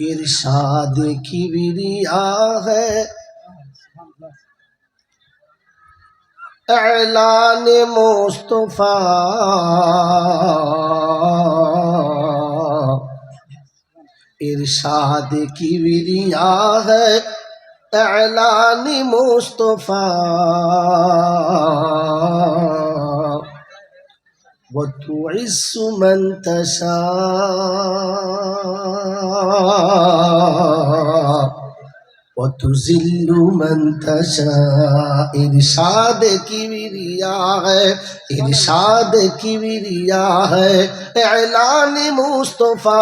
इरशाद किबरिया है ऐलान मुस्तफा इरशाद किबरिया है ऐलान मुस्तफा وتعز من تشاء وتذل من تشاء ارشاد کبریا ہے ارشاد کبریا ہے اعلان مصطفیٰ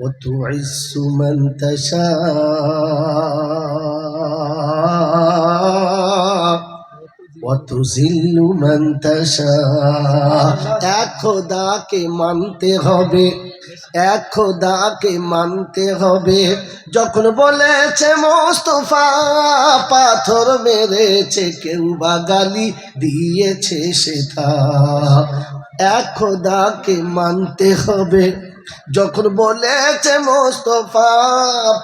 وتعز من تشاء অতুজিল্লু মান্তাসা এক খোদাকে মানতে হবে, এক খোদাকে মানতে হবে। যখন বলেছে মোস্তফা, পাথর মেরেছে, কেউ বা গালি দিয়েছে সে এক খোদাকে মানতে হবে। যখন বলেছে মোস্তফা,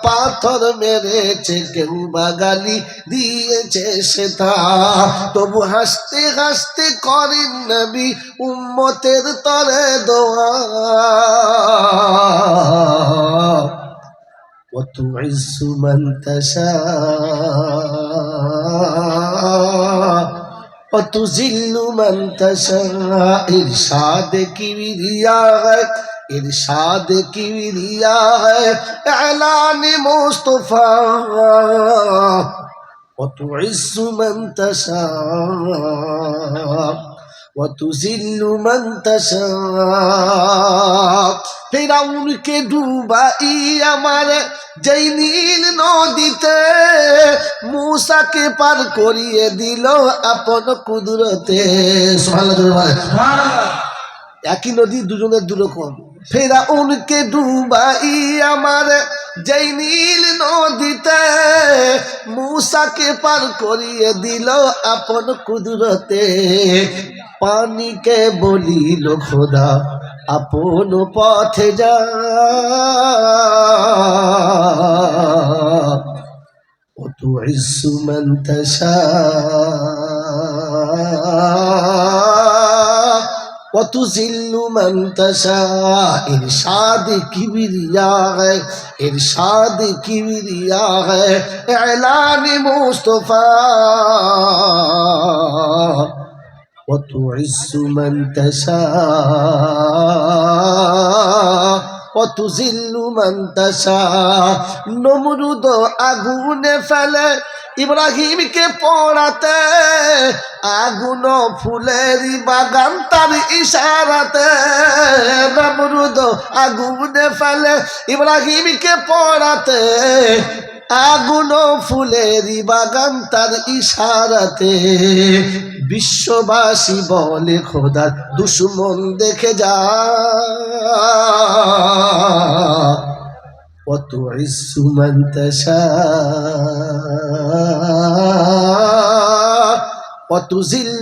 পাথর মেরেছে কেউ বাগালি দিয়েছে সে তা তবু হাসতে হাসতে করেন নবী উম্মতের তরে দোয়া। وتعز من تشاء وتذل من تشاء কি کی ইরশাদ কি এলানি মুস্তফা? وتعز من تشاء وتذل من تشاء ফেরাউনকে ডুবাই আমার যেই নীল নদীতে মূসাকে পার করিয়ে দিল আপন কুদরতে। একই নদী দুজনের দুরকম। ফেরাউনকে ডুবাই আমার যেই নীল নদীতে মূসাকে পার করিয়ে দিল আপন কুদরতে পানিকে বলিল খোদা আপন পথে যা وتعز من تشاء وتذل من تشاء. إرشاد کبریا ہے إرشاد کبریا ہے إعلان مصطفیٰ وتعز من تشاء. অতুজিল্লু মান্তাসা নমরুদ আগুনে ফেলে, ইব্রাহিমকে পড়াতে, আগুন ফুলের বাগান তার ইশারাতে, নমরুদ আগুনে ফেলে, ইব্রাহিমকে পড়াতে আগুন ফুলের বাগান তার ইশারাতে। বিশ্ববাসী বলে খোদার দুশ্মন দেখে যা। কত সুমন্ত কত জিল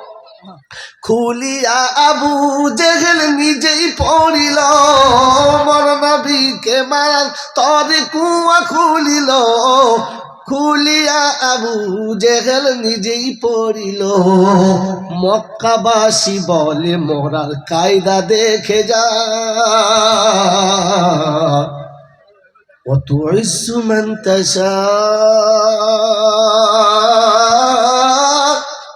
খুলিয়া আবু জেহেল নিজেই পড়িল মোর নবীকে মারার তরে কুয়া খুলিল খুলিয়া আবু জেহেল নিজেই পড়িল মক্কাবাসী বলে মরার কায়দা দেখে যা وتعز من تشاء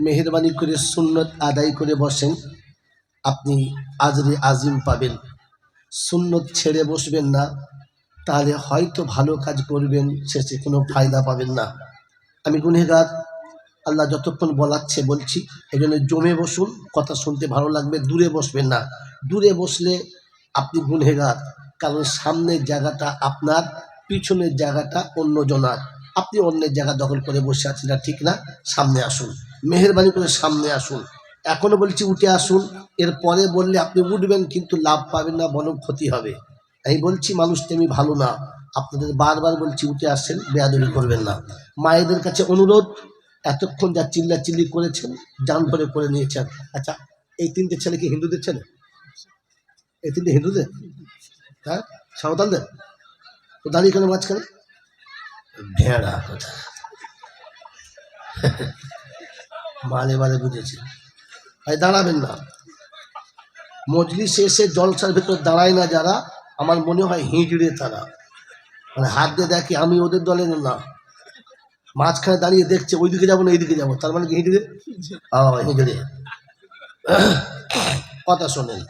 মেহরবানি করে সুন্নত আদায় করে বসেন, আপনি আজরে আজিম পাবেন। সুন্নত ছেড়ে বসবেন না, তাহলে হয়তো ভালো কাজ করবেন, শেষে কোনো ফায়দা পাবেন না। আমি গুনেগার আল্লাহ যতক্ষণ বলাচ্ছে বলছি এই জন্য জমে বসুন, কথা শুনতে ভালো লাগবে, দূরে বসবেন না। দূরে বসলে আপনি গুনেগার কারণ সামনের জায়গাটা আপনার, পিছনের জায়গাটা অন্য জনার আপনি অন্যের জায়গা দখল করে বসে আছেন ঠিক না? সামনে আসুন। মেহরবানি করে সামনে আসুন। এখনও বলছি উঠে আসুন। এরপরে বললে আপনি উঠবেন, কিন্তু লাভ পাবেন না, বরং ক্ষতি হবে। আমি বলছি, মানুষ তেমনি ভালো না। আপনাদের বারবার বলছি, উঠে আসছেন বেয়াদবি করবেন না। মায়েদের কাছে অনুরোধ, এতক্ষণ যা চিল্লা চিল্লি করেছেন, জান ধরে করে নিয়েছেন। আচ্ছা এই তিনটে ছেলে কি হিন্দুদের ছেলে? এই তিনটে হিন্দুদের? হ্যাঁ? সাঁওতালদের? তো দাঁড়িয়ে কেন মাঝখানে? ভেড়া, কথা। মালে মালে বুঝেছি। ভাই দাঁড়াবেন না। মজলিস এসে জলসার ভেতর দাঁড়ায় না যারা আমার মনে হয় হিঁচড়ে তারা। মানে হাত দিয়ে দেখে আমি ওদের দলে না মাঝখানে দাঁড়িয়ে দেখছে ওই দিকে যাব না এইদিকে যাব। তার মানে কি হিঁচড়ে? হিঁচড়ে। কথা শোনেন।